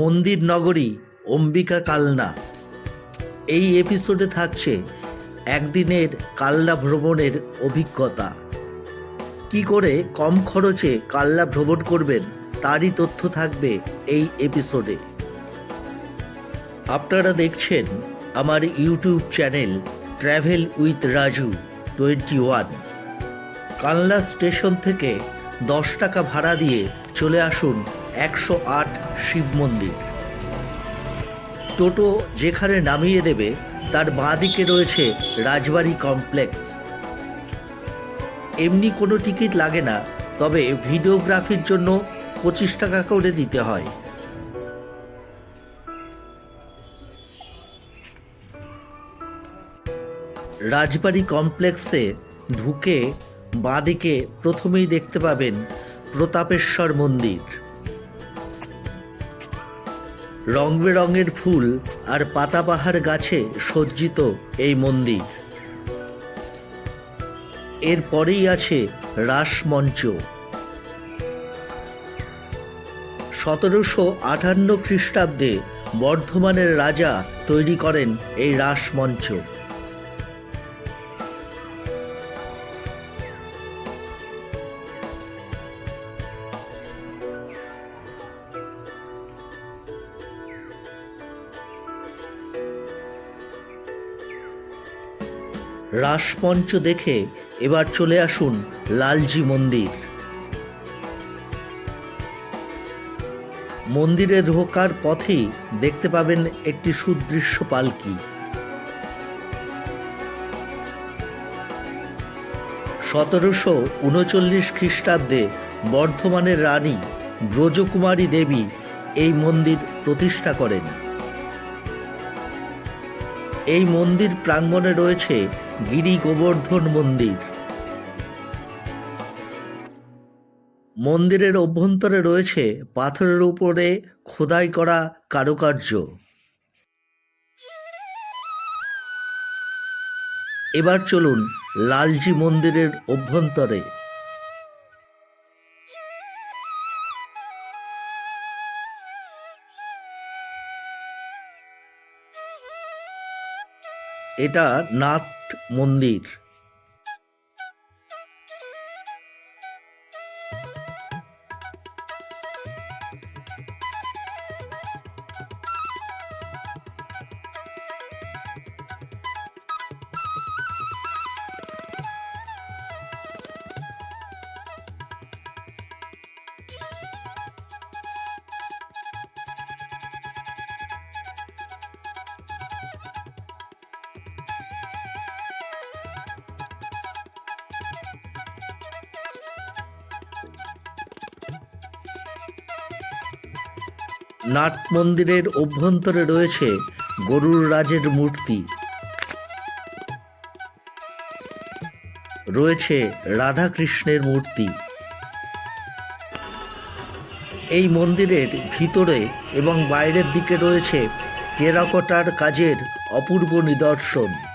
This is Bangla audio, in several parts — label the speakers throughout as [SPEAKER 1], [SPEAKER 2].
[SPEAKER 1] মন্দির নগরী অম্বিকা কালনা। এই এপিসোডে থাকছে একদিনের কাল্লা ভ্রমণের অভিজ্ঞতা। কি করে কম খরচে কাল্লা ভ্রমণ করবেন, তারই তথ্য থাকবে এই এপিসোডে আপনারা দেখছেন আমার YouTube channel travel with Raju twenty one. Kanla station থেকে দশ টাকা ভাড়া দিয়ে চলে আসুন একশো আট শিব মন্দির। টোটো যেখানে নামিয়ে দেবে, তার বাঁদিকে রয়েছে রাজবাড়ি কমপ্লেক্স। এমনি কোনো টিকিট লাগে না, তবে ভিডিওগ্রাফির জন্য পঁচিশ টাকা করে দিতে হয়। রাজবাড়ি কমপ্লেক্সে ঢুকে বাঁদিকে প্রথমেই দেখতে পাবেন প্রতাপেশ্বর মন্দির। রং বেরঙের ফুল আর পাতাবাহার গাছে সজ্জিত এই মন্দির। এরপরেই আছে রাসমঞ্চ সতেরোশো আটান্ন খ্রিস্টাব্দে বর্ধমানের রাজা তৈরি করেন এই রাসমঞ্চ রাসমঞ্চ দেখে এবার চলে আসুন লালজি মন্দির। মন্দিরে ঢোকার পথেই দেখতে পাবেন একটি সুদৃশ্য পালকি। সতেরোশো উনচল্লিশ খ্রিস্টাব্দে বর্ধমানের রানী ব্রজকুমারী দেবী এই মন্দির প্রতিষ্ঠা করেন। এই মন্দির প্রাঙ্গণে রয়েছে গিরি গোবর্ধন মন্দির। মন্দিরের অভ্যন্তরে রয়েছে পাথরের উপরে খোদাই করা কারুকার্য। এবার চলুন লালজি মন্দিরের অভ্যন্তরে। এটা নাথ মন্দির। নাট মন্দিরের অভ্যন্তরে রয়েছে গরুর রাজের মূর্তি। রয়েছে রাধাকৃষ্ণের মূর্তি। এই মন্দিরের ভিতরে এবং বাইরের দিকে রয়েছে টেরাকোটার কাজের অপূর্ব নিদর্শন।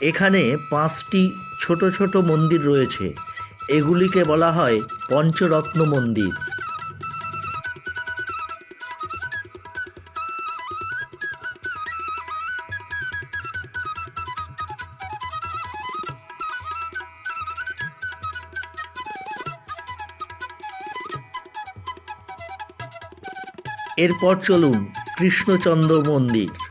[SPEAKER 1] এখানে পাঁচটি ছোট ছোট মন্দির রয়েছে। এগুলিকে বলা হয় পঞ্চরত্ন মন্দির। এরপর চলুন কৃষ্ণচন্দ্র মন্দির।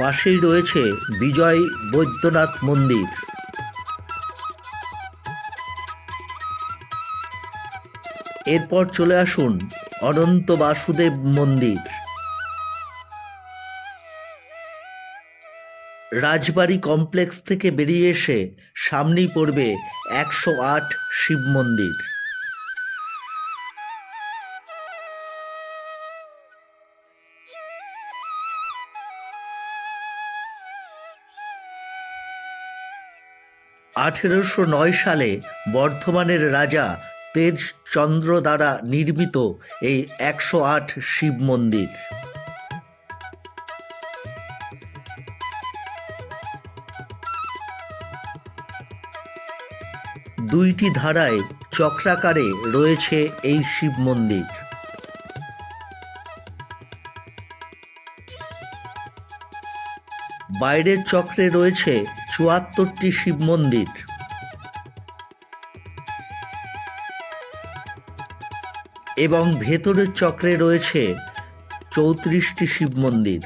[SPEAKER 1] পাশেই রয়েছে বিজয় বৈদ্যনাথ মন্দির। এরপর চলে আসুন অনন্ত বাসুদেব মন্দির। রাজবাড়ি কমপ্লেক্স থেকে বেরিয়ে এসে সামনেই পড়বে একশো আট শিব মন্দির। আঠেরোশো নয় সালে বর্ধমানের রাজা তেজচন্দ্র দ্বারা নির্মিত এই একশো আট শিব মন্দির। দুইটি ধারায় চক্রাকারে রয়েছে এই শিব মন্দির। বাইরের চক্রে রয়েছে চুয়াত্তরটি শিব মন্দির। এবং ভেতরের চক্রে রয়েছে চৌত্রিশটি শিব মন্দির।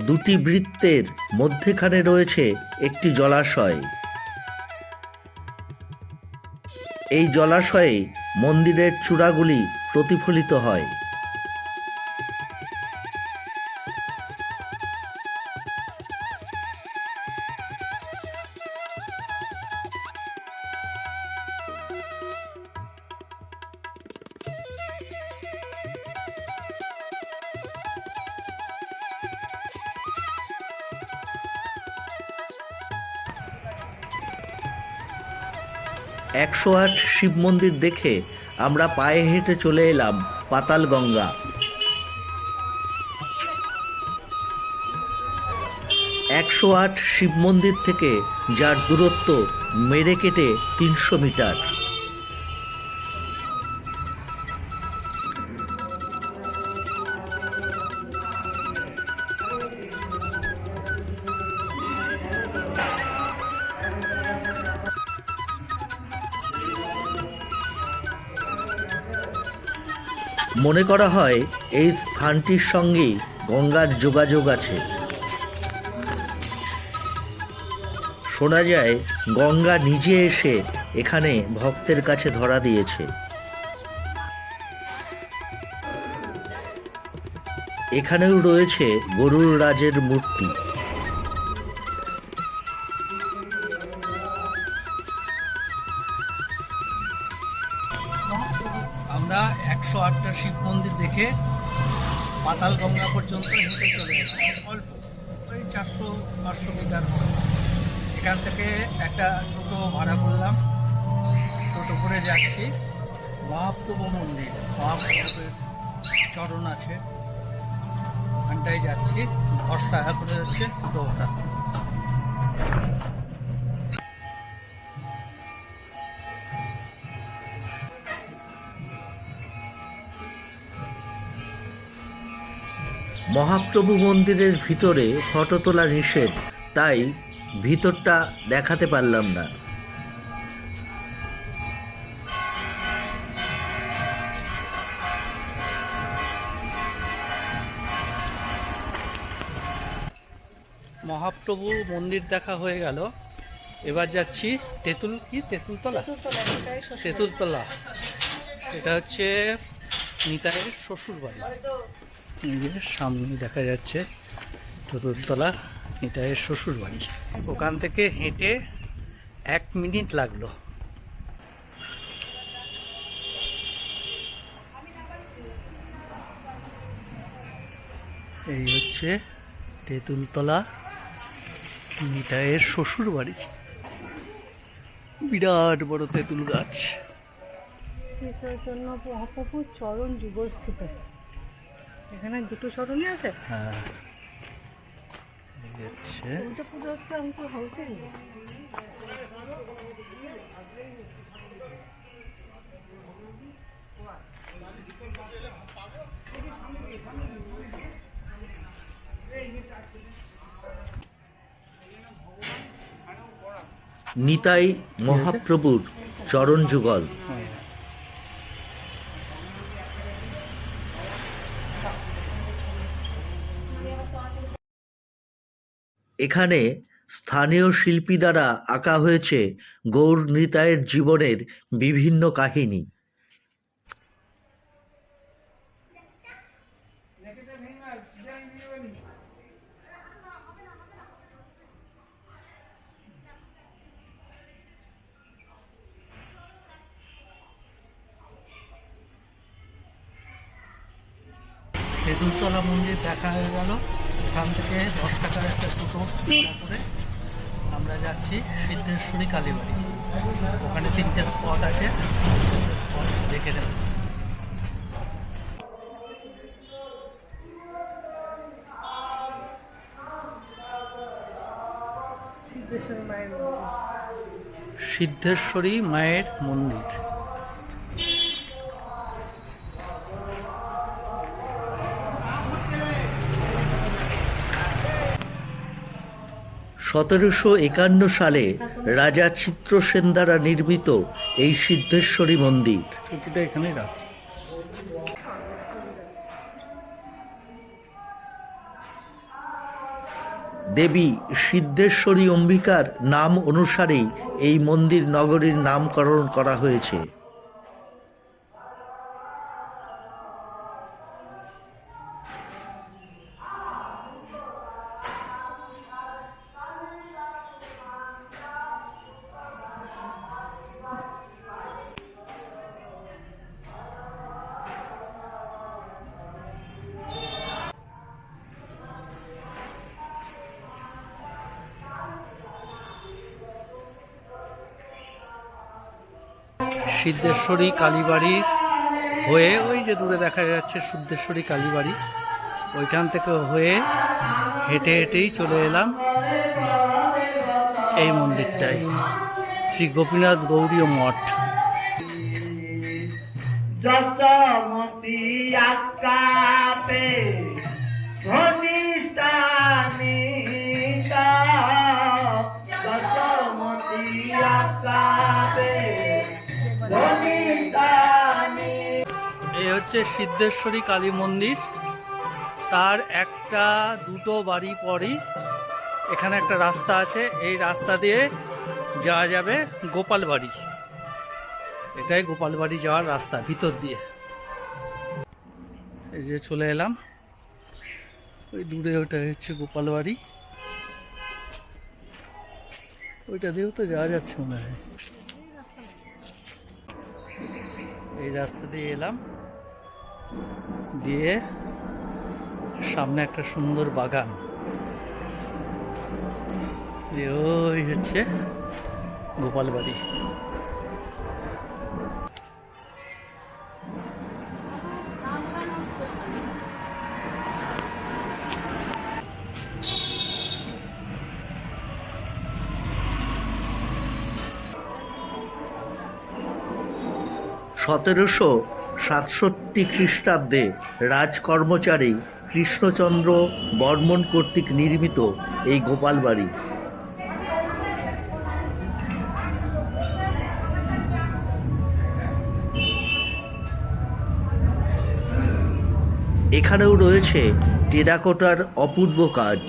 [SPEAKER 1] দুটি বৃত্তের মধ্যেখানে রয়েছে একটি জলাশয়। এই জলাশয়ে মন্দিরের চূড়াগুলি প্রতিফলিত হয়। একশো আট শিব মন্দির দেখে আমরা পায়ে হেঁটে চলে এলাম পাতাল গঙ্গা। একশো আট শিব মন্দির থেকে যার দূরত্ব মেরে কেটে তিনশো মিটার। মনে করা হয় এই স্থানটির সঙ্গেই গঙ্গার যোগাযোগ আছে। শোনা যায়, গঙ্গা নিজে এসে এখানে ভক্তের কাছে ধরা দিয়েছে। এখানেও রয়েছে গরুর রাজের মূর্তি।
[SPEAKER 2] পাতাল গঙ্গা পর্যন্ত হেঁটে চলে অল্প, ওই চারশো, পাঁচশো মিটার। এখান থেকে একটা টোটো ভাড়া করলাম। টোটো করে যাচ্ছি। মহাপ্রভু মন্দির। মহাপ্রভুর চরণ আছে। ওখানটায় যাচ্ছি। দশ টাকা করে যাচ্ছে টোটো
[SPEAKER 1] মহাপ্রভু মন্দিরের ভিতরে ফটো তোলা নিষেধ, তাই ভিতরটা দেখাতে পারলাম না।
[SPEAKER 2] মহাপ্রভু মন্দির দেখা হয়ে গেল। এবার যাচ্ছি তেঁতুল, কি? তেঁতুলতলা? তেঁতুলতলা। এটা হচ্ছে নিতাইয়ের শ্বশুর বাড়ি সামনে দেখা যাচ্ছে তেঁতুলতলা নিতাইয়ের শ্বশুর বাড়ি ওখান থেকে হেঁটে এক মিনিট লাগল। এই হচ্ছে তেঁতুলতলা নিতাইয়ের শ্বশুর বাড়ি বিরাট বড় তেঁতুল গাছ।
[SPEAKER 3] চরণ যুগস্থিত এখানে দুটো চরণই আছে?
[SPEAKER 2] হ্যাঁ। হচ্ছে
[SPEAKER 3] ওইটা পুজো হচ্ছে আমি তো হলতে
[SPEAKER 1] নিতাই মহাপ্রভুর চরণ যুগল
[SPEAKER 2] হ্যাঁ।
[SPEAKER 1] এখানে স্থানীয় শিল্পী দ্বারা আঁকা হয়েছে গৌর নিতাইয়ের জীবনের বিভিন্ন কাহিনী।
[SPEAKER 2] তেঁতুলতলা মন্দির দেখা হয়ে গেল। এখান থেকে দশ টাকার একটা টোটো করে আমরা যাচ্ছি সিদ্ধেশ্বরী কালীবাড়ি। ওখানে তিনটে স্পট আছে স্পট দেখে নেব।
[SPEAKER 3] সিদ্ধেশ্বরী মায়ের মন্দির।
[SPEAKER 2] সিদ্ধেশ্বরী মায়ের মন্দির
[SPEAKER 1] সতেরোশো একান্ন সালে রাজা চিত্রসেন দ্বারা নির্মিত এই সিদ্ধেশ্বরী মন্দির। দেবী সিদ্ধেশ্বরী অম্বিকার নাম অনুসারেই এই মন্দির নগরীর নামকরণ করা হয়েছে।
[SPEAKER 2] সিদ্ধেশ্বরী কালীবাড়ির হয়ে ওই যে দূরে দেখা যাচ্ছে সিদ্ধেশ্বরী কালীবাড়ি, ওইখান থেকে হয়ে হেঁটে হেঁটেই চলে এলাম এই মন্দিরটাই শ্রী গোপীনাথ গৌরীয় মঠ। এই হচ্ছে সিদ্ধেশ্বরী কালী মন্দির। তার একটা দুটো বাড়ি পরই এখানে একটা রাস্তা আছে। এই রাস্তা দিয়ে যাওয়া যাবে গোপাল বাড়ি এটাই গোপাল বাড়ি যাওয়ার রাস্তা ভিতর দিয়ে। এই যে চলে এলাম। ওই দূরে ওটা হচ্ছে গোপাল বাড়ি ওইটা দিয়েও তো যাওয়া যাচ্ছে মনে হয়। এই রাস্তা দিয়ে এলাম। দিয়ে সামনে একটা সুন্দর বাগান। দিয়ে ওই হচ্ছে গোপাল বাড়ি।
[SPEAKER 1] সতেরোশো সাতষট্টি খ্রিস্টাব্দে রাজকর্মচারী কৃষ্ণচন্দ্র বর্মন কর্তৃক নির্মিত এই গোপাল বাড়ি। এখানেও রয়েছে টেরাকোটার অপূর্ব কাজ।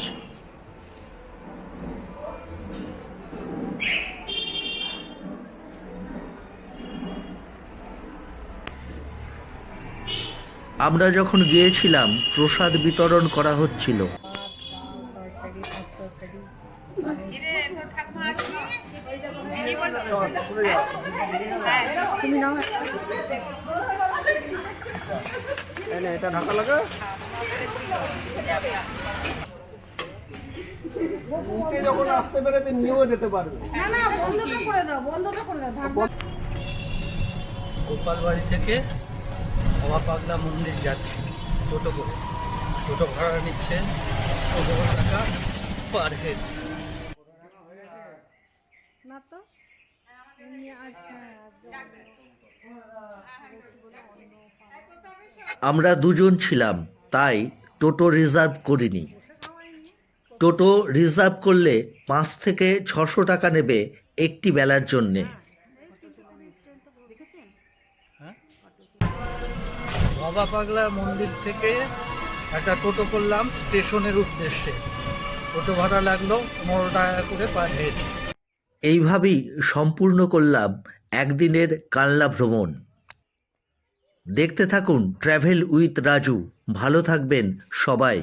[SPEAKER 1] আমরা যখন গিয়েছিলাম প্রসাদ বিতরণ করা হচ্ছিল।
[SPEAKER 4] এটা ঢাকা লাগা মুখে যখন আসতে নিয়েও যেতে পারবে
[SPEAKER 3] না না বন্ধটা করে দাও বন্ধটা করে দাও
[SPEAKER 2] গোপাল বাড়ি থেকে পাগলা মন্দির যাচ্ছি। টোটো করে। টোটো ভাড়া নিচ্ছে পনেরো টাকা পার হেড
[SPEAKER 3] না তো? হ্যাঁ
[SPEAKER 1] আমরা দুজন ছিলাম তাই টোটো রিজার্ভ করিনি। টোটো রিজার্ভ করলে পাঁচ থেকে ছশো টাকা নেবে একটি বেলার জন্যে।
[SPEAKER 2] বাবা পাগলা মন্দির থেকে একটা টোটো করলাম স্টেশনের উদ্দেশ্যে। টোটো ভাড়া লাগল পনেরো টাকা করে পার হেড
[SPEAKER 1] এইভাবেই সম্পূর্ণ করলাম একদিনের কাল্লা ভ্রমণ। দেখতে থাকুন ট্র্যাভেল উইথ রাজু। ভালো থাকবেন সবাই।